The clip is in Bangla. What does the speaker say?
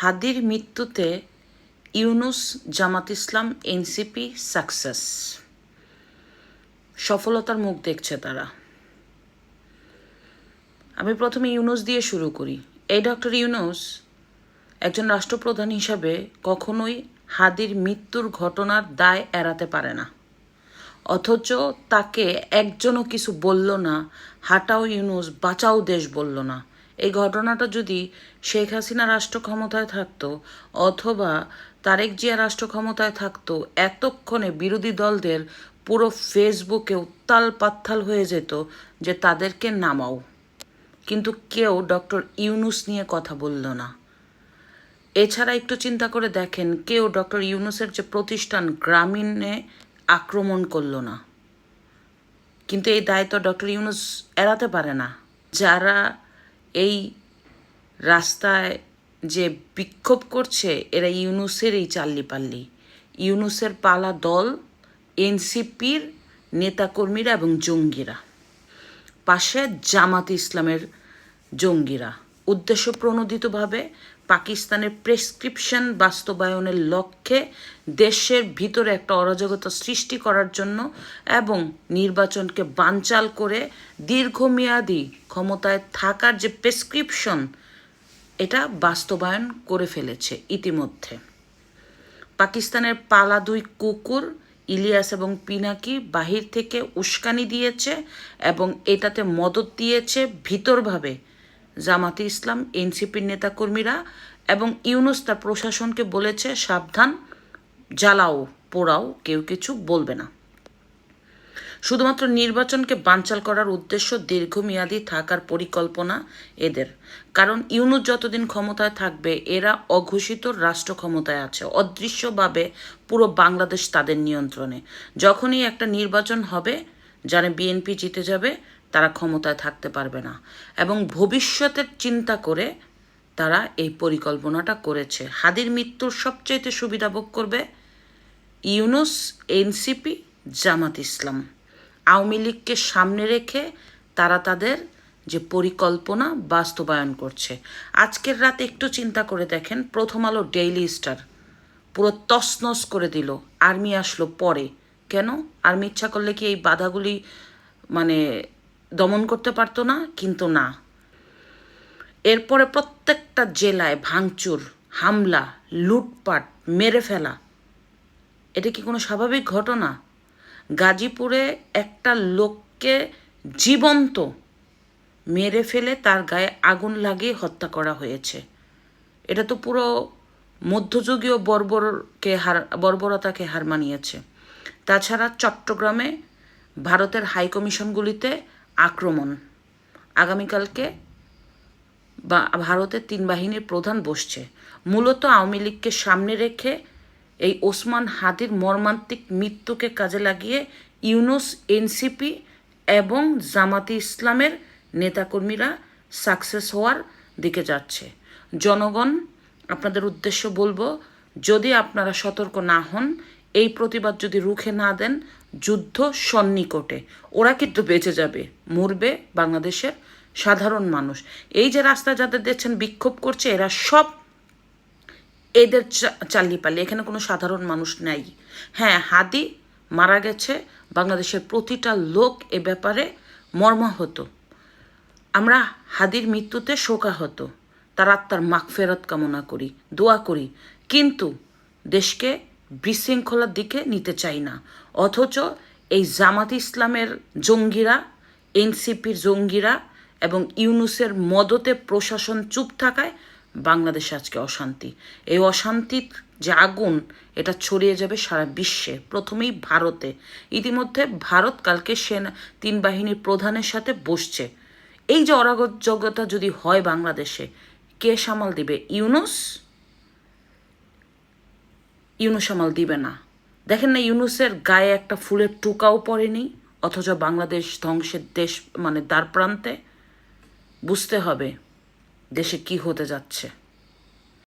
হাদির মৃত্যুতে ইউনুস জামাত ইসলাম, এনসিপি সাকসেস। সফলতার মুখ দেখছে তারা। আমি প্রথমে ইউনুস দিয়ে শুরু করি। এই ডক্টর ইউনুস একজন রাষ্ট্রপ্রধান হিসাবে কখনোই হাদির মৃত্যুর ঘটনার দায় এড়াতে পারে না। অথচ তাকে একজনও কিছু বলল না, হাটাও ইউনুস, বাঁচাও দেশ বলল না। এই ঘটনাটা যদি শেখ হাসিনা রাষ্ট্র ক্ষমতায় থাকতো অথবা তারেক জিয়া রাষ্ট্র ক্ষমতায় থাকতো, এতক্ষণে বিরোধী দলদের পুরো ফেসবুকে উত্তাল পাত্তাল হয়ে যেত যে তাদেরকে নামাও। কিন্তু কেউ ডক্টর ইউনুস নিয়ে কথা বলল না। এছাড়া একটু চিন্তা করে দেখেন, কেউ ডক্টর ইউনুসের যে প্রতিষ্ঠান গ্রামীণে আক্রমণ করল না। কিন্তু এই দায়িত্ব ডক্টর ইউনুস এড়াতে পারে না। যারা এই রাস্তায় যে বিক্ষোভ করছে, এরা ইউনুসের এই চাল্লিপাল্লি। ইউনুসের পালা দল, এনসিপির নেতাকর্মীরা এবং জঙ্গিরা। পাশে জামাত ইসলামের জঙ্গিরা। উদ্দেশ্য প্রণোদিতভাবে পাকিস্তানের প্রেসক্রিপশন বাস্তবায়নের লক্ষ্যে দেশের ভিতরে একটা অরাজকতা সৃষ্টি করার জন্য এবং নির্বাচনকে বানচাল করে দীর্ঘমেয়াদী ক্ষমতায় থাকার যে প্রেসক্রিপশন, এটা বাস্তবায়ন করে ফেলেছে ইতিমধ্যে। পাকিস্তানের পালা দুই কুকুর, ইলিয়াস এবং পিনাকি, বাহির থেকে উস্কানি দিয়েছে এবং এটাতে মদত দিয়েছে ভিতরভাবে জামাতে ইসলাম, এনসিপির নেতাকর্মীরা এবং ইউনুস তার প্রশাসনকে বলেছে, সাবধান, জ্বালাও, পোড়াও, কেউ কিছু বলবে না। শুধুমাত্র নির্বাচনকে বানচাল করার উদ্দেশ্য দীর্ঘমেয়াদী থাকার পরিকল্পনা এদের। কারণ ইউনুস যতদিন ক্ষমতায় থাকবে, এরা অঘোষিত রাষ্ট্র ক্ষমতায় আছে, অদৃশ্যভাবে পুরো বাংলাদেশ তাদের নিয়ন্ত্রণে। যখনই একটা নির্বাচন হবে জানে বিএনপি জিতে যাবে তারা ক্ষমতায় থাকতে পারবে না। এবং ভবিষ্যতের চিন্তা করে তারা এই পরিকল্পনাটা করেছে। হাদির মৃত্যুর সবচাইতে সুবিধা ভোগ করবে ইউনুস, এনসিপি, জামাত ইসলাম। আওয়ামী লীগকে সামনে রেখে তারা তাদের যে পরিকল্পনা বাস্তবায়ন করছে। আজকের রাতে একটু চিন্তা করে দেখেন, প্রথম আলো ডেইলি স্টার পুরো তছনছ করে দিল। আর্মি আসলো পরে। কেন? আর্মি ইচ্ছা করলে কি এই বাধাগুলি মানে দমন করতে পারতো না, কিন্তু না। এরপরে প্রত্যেকটা জেলায় ভাঙচুর, হামলা, লুটপাট, মেরে ফেলা, এটা কি কোনো স্বাভাবিক ঘটনা? গাজীপুরে একটা লোককে জীবন্ত মেরে ফেলে তার গায়ে আগুন লাগিয়ে হত্যা করা হয়েছে। এটা তো পুরো মধ্যযুগীয় বর্বরকে হার, বর্বরতাকে হার মানিয়েছে। তাছাড়া চট্টগ্রামে ভারতের হাইকমিশনগুলিতে আক্রমণ। আগামীকালকে বা ভারতের তিন বাহিনীর প্রধান বসছে। মূলত আওয়ামী লীগকে সামনে রেখে এই ওসমান হাদির মর্মান্তিক মৃত্যুকে কাজে লাগিয়ে ইউনুস, এনসিপি এবং জামাতি ইসলামের নেতাকর্মীরা সাকসেস হওয়ার দিকে যাচ্ছে। জনগণ, আপনাদের উদ্দেশ্য বলব, যদি আপনারা সতর্ক না হন এই প্রতিবাদ যদি রুখে না দেন, যুদ্ধ সন্নিকটে। ওরা কিন্তু বেঁচে যাবে, মরবে বাংলাদেশের সাধারণ মানুষ। এই যে রাস্তা যাদের দেখছেন, বিক্ষোভ করছে, এরা সব এদের চাল্লি চাল্লিপাল্লি। এখানে কোনো সাধারণ মানুষ নাই। হ্যাঁ হাদি মারা গেছে, বাংলাদেশের প্রতিটা লোক এ ব্যাপারে মর্মাহত। আমরা হাদির মৃত্যুতে শোকাহত। তার আত্মার মাগফেরত কামনা করি, দোয়া করি। কিন্তু দেশকে বিশৃঙ্খলার দিকে নিতে চাই না। অথচ এই জামাত ইসলামের জঙ্গিরা, এনসিপির জঙ্গিরা এবং ইউনুসের মদতে প্রশাসন চুপ থাকায় বাংলাদেশে আজকে অশান্তি। এই অশান্তির যে আগুন, এটা ছড়িয়ে যাবে সারা বিশ্বে। প্রথমেই ভারতে। ইতিমধ্যে ভারত কালকে সেনা, তিন বাহিনীর প্রধানের সাথে বসছে। এই যে অরাগযোগ্যতা যদি হয় বাংলাদেশে, কে সামাল দিবে, ইউনুস? ইউনুস সামাল দিবে না। দেখেন না, ইউনুসের গায়ে একটা ফুলের টুকাও পড়েনি, অথচ বাংলাদেশ ধ্বংসের দেশ মানে দ্বার প্রান্তে বুঝতে হবে দেশে কি হতে যাচ্ছে।